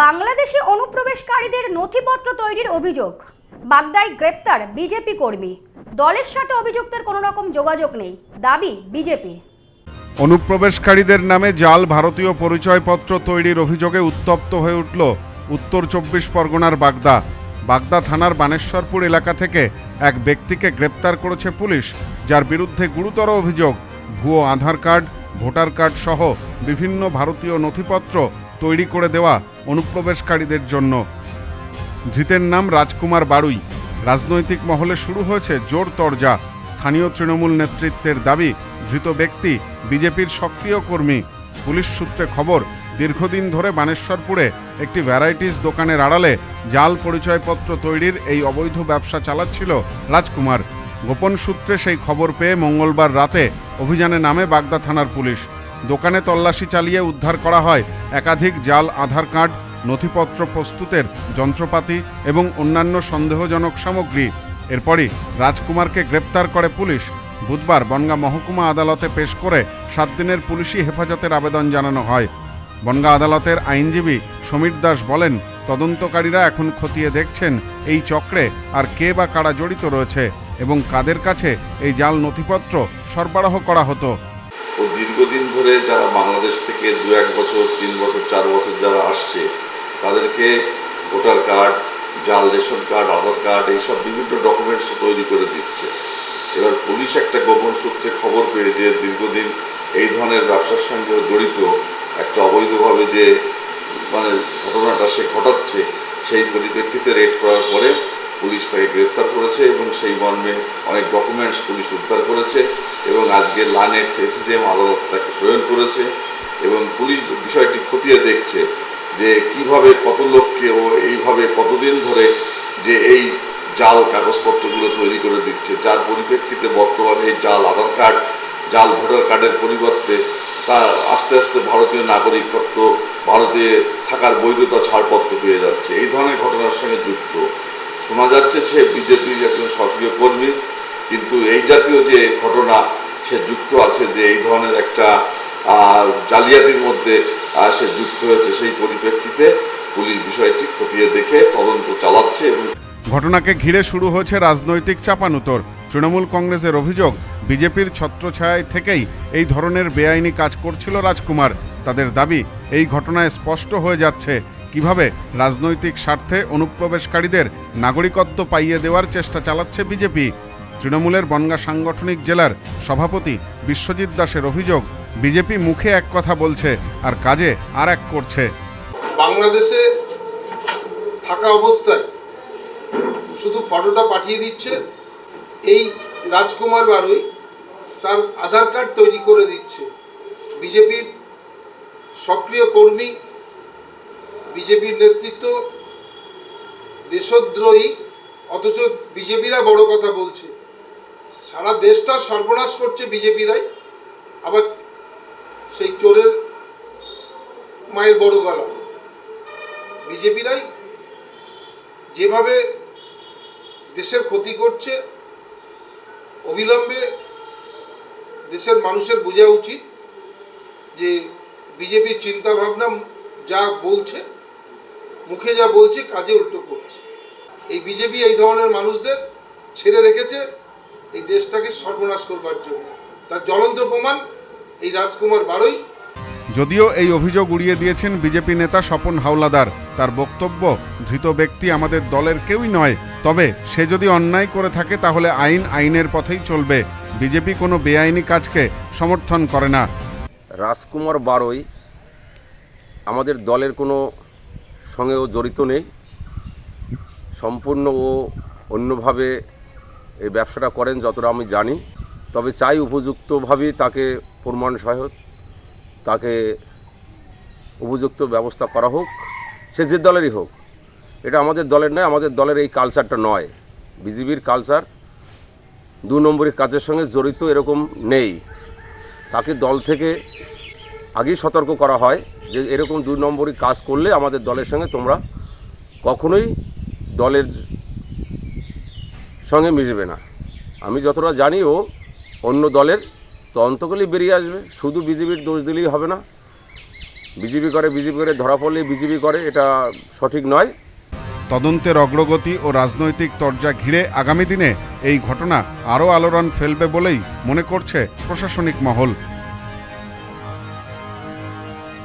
বাংলাদেশি অনুপ্রবেশকারীদের নথিপত্র তৈরির অভিযোগ। বাগদায় গ্রেপ্তার বিজেপি কর্মী। দলের সাথে অভিযুক্তের কোনো রকম যোগাযোগ নেই, দাবি বিজেপি। অনুপ্রবেশকারীদের নামে জাল ভারতীয় পরিচয়পত্র তৈরির অভিযোগে উত্তপ্ত হয়ে উঠল উত্তর চব্বিশ পরগনার বাগদা। বাগদা থানার বানেশ্বরপুর এলাকা থেকে এক ব্যক্তিকে গ্রেপ্তার করেছে পুলিশ, যার বিরুদ্ধে গুরুতর অভিযোগ, ভুয়ো আধার কার্ড, ভোটার কার্ড সহ বিভিন্ন ভারতীয় নথিপত্র তৈরি করে দেওয়া অনুপ্রবেশকারীদের জন্য। ধৃতের নাম রাজকুমার বাড়ুই রাজনৈতিক মহলে শুরু হয়েছে জোর তরজা। স্থানীয় তৃণমূল নেতৃত্বের দাবি, ধৃত ব্যক্তি বিজেপির সক্রিয় কর্মী। পুলিশ সূত্রে খবর, দীর্ঘদিন ধরে বানেশ্বরপুরে একটি ভ্যারাইটিস দোকানের আড়ালে জাল পরিচয়পত্র তৈরির এই অবৈধ ব্যবসা চালাচ্ছিল রাজকুমার। গোপন সূত্রে সেই খবর পেয়ে মঙ্গলবার রাতে অভিযানে নামে বাগদা থানার পুলিশ। দোকানে তল্লাশি চালিয়ে উদ্ধার করা হয়। একাধিক জাল, আধার কার্ড, নথিপত্র প্রস্তুতের যন্ত্রপাতি এবং অন্যান্য সন্দেহজনক সামগ্রী। এরপরই রাজকুমারকে গ্রেপ্তার করে পুলিশ। বুধবার বনগাঁ মহকুমা আদালতে পেশ করে সাত দিনের পুলিশি হেফাজতের আবেদন জানানো হয়। বনগাঁ আদালতের আইনজীবী সমীর দাস বলেন, তদন্তকারীরা এখন খতিয়ে দেখছেন এই চক্রে আর কে বা কারা জড়িত রয়েছে এবং কাদের কাছে এই জাল, নথিপত্র সরবরাহ করা হতো। ও দীর্ঘদিন ধরে যারা বাংলাদেশ থেকে দু এক বছর, তিন বছর, চার বছর যারা আসছে, তাদেরকে ভোটার কার্ড, জাল রেশন কার্ড, আধার কার্ড, এইসব বিভিন্ন ডকুমেন্টস তৈরি করে দিচ্ছে। এবার পুলিশ একটা গোপন সূত্রে খবর পেয়ে যে দীর্ঘদিন এই ধরনের ব্যবসার সঙ্গে জড়িত, একটা অবৈধভাবে যে মানে ঘটনাটা সে ঘটাচ্ছে, সেই পরিপ্রেক্ষিতে রেড করার পরে পুলিশ তাকে গ্রেপ্তার করেছে এবং সেই মর্মে অনেক ডকুমেন্টস পুলিশ উদ্ধার করেছে এবং আজকে লানেট এসিজিএম আদালত তাকে প্রেরণ করেছে এবং পুলিশ বিষয়টি খতিয়ে দেখছে যে কীভাবে কত লোককে ও এইভাবে কতদিন ধরে যে এই জাল কাগজপত্রগুলো তৈরি করে দিচ্ছে, যার পরিপ্রেক্ষিতে বর্তমানে এই জাল আধার কার্ড, জাল ভোটার কার্ডের পরিবর্তে তার আস্তে আস্তে ভারতীয় নাগরিকত্ব, ভারতে থাকার বৈধতা ছাড়পত্র পেয়ে যাচ্ছে। এই ধরনের ঘটনার সঙ্গে যুক্ত। শোনা যাচ্ছে সে বিজেপির একজন সক্রিয় কর্মী, কিন্তু এই জাতীয় যে ঘটনা, সে যুক্ত আছে যে এই ধরনের একটা জালিয়াতির মধ্যে সে যুক্ত হয়েছে সেই পরিপ্রেক্ষিতে পুলিশ বিষয়টি খতিয়ে দেখে তদন্ত চালাচ্ছে এবং ঘটনাকে ঘিরে শুরু হয়েছে রাজনৈতিক চাপানুতর। তৃণমূল কংগ্রেসের অভিযোগ, বিজেপির ছত্রছায়ায় থেকেই এই ধরনের বেআইনি কাজ করছিল রাজকুমার। তাদের দাবি, এই ঘটনায় স্পষ্ট হয়ে যাচ্ছে কীভাবে রাজনৈতিক স্বার্থে অনুপ্রবেশকারীদের নাগরিকত্ব পাইয়ে দেওয়ার চেষ্টা চালাচ্ছে বিজেপি? তৃণমূলের বনগা সাংগঠনিক জেলার সভাপতি বিশ্বজিৎ দাসের অভিযোগ, বিজেপি মুখে এক কথা বলছে আর কাজে আর এক করছে। বাংলাদেশে থাকা অবস্থায় শুধু ফটোটা পাঠিয়ে দিচ্ছে এই রাজকুমার বারুই, তার আধার কার্ড তৈরি করে দিচ্ছে। বিজেপির সক্রিয় কর্মী বিজেপির নেতৃত্ব দেশদ্রোহী, অথচ বিজেপিরা বড় কথা বলছে। সারা দেশটা সর্বনাশ করছে বিজেপিরাই। আবার সেই চোরের মায়ের বড় গলা। বিজেপিরাই যেভাবে দেশের ক্ষতি করছে, অবিলম্বে দেশের মানুষের বোঝা উচিত যে বিজেপির চিন্তাভাবনা যা বলছে মুখে যা বলছে কাজে উল্টো করছে। এই বিজেপি এই ধরনের মানুষদের ছেড়ে রেখেছে এই দেশটাকে সর্বনাশ করবার জন্য। তার জ্বলন্ত প্রমাণ এই রাজকুমার বারোই। যদিও এই অভিযোগ উড়িয়ে দিয়েছেন বিজেপি নেতা স্বপন হাওলাদার তার বক্তব্য ধৃত ব্যক্তি আমাদের দলের কেউই নয় তবে সে যদি অন্যায় করে থাকে তাহলে আইন আইনের পথেই চলবে। বিজেপি কোনো বেআইনি কাজকে সমর্থন করে না। রাজকুমার বারোই আমাদের দলের কোনো সঙ্গেও জড়িত নেই। সম্পূর্ণ ও অন্যভাবে এই ব্যবসাটা করেন যতটা আমি জানি। তবে চাই উপযুক্তভাবেই তাকে প্রমাণ সহায়ক তাকে উপযুক্ত ব্যবস্থা করা হোক, সে যে দলেরই হোক। এটা আমাদের দলের নয়, আমাদের দলের এই কালচারটা নয়। বিজেপির কালচার দু নম্বরের কাজের সঙ্গে জড়িত এরকম নেই। তাকে দল থেকে আগেই সতর্ক করা হয়। যে এরকম দুই নম্বরই কাজ করলে আমাদের দলের সঙ্গে তোমরা কখনোই দলের সঙ্গে মিশবে না। আমি যতটা জানি ও অন্য দলের তদন্ত করলেই বেরিয়ে আসবে। শুধু বিজেপির দোষ দিলেই হবে না। বিজেপি করে বিজেপি করে, ধরা পড়লেই বিজেপি করে, এটা সঠিক নয়। তদন্তের অগ্রগতি ও রাজনৈতিক তরজা ঘিরে আগামী দিনে এই ঘটনা আরও আলোড়ন ফেলবে বলেই মনে করছে প্রশাসনিক মহল।